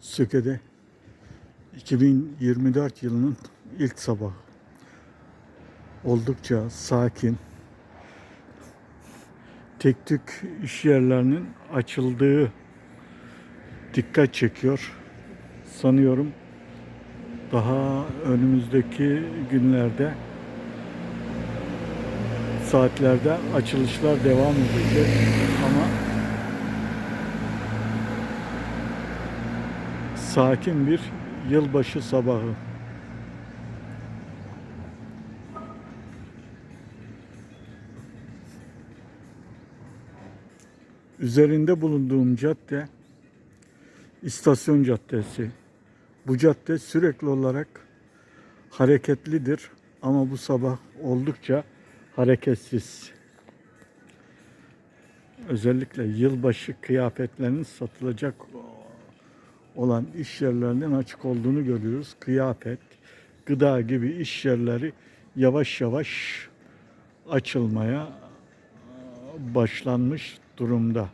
Söke'de 2024 yılının ilk sabahı. Oldukça sakin. Tek tük iş yerlerinin açıldığı dikkat çekiyor. Sanıyorum daha önümüzdeki günlerde saatlerde açılışlar devam edecek ama sakin bir yılbaşı sabahı. Üzerinde bulunduğum cadde İstasyon Caddesi. Bu cadde sürekli olarak hareketlidir ama bu sabah oldukça hareketsiz. Özellikle yılbaşı kıyafetlerinin satılacak olan iş yerlerinin açık olduğunu görüyoruz. Kıyafet, gıda gibi iş yerleri yavaş yavaş açılmaya başlanmış durumda.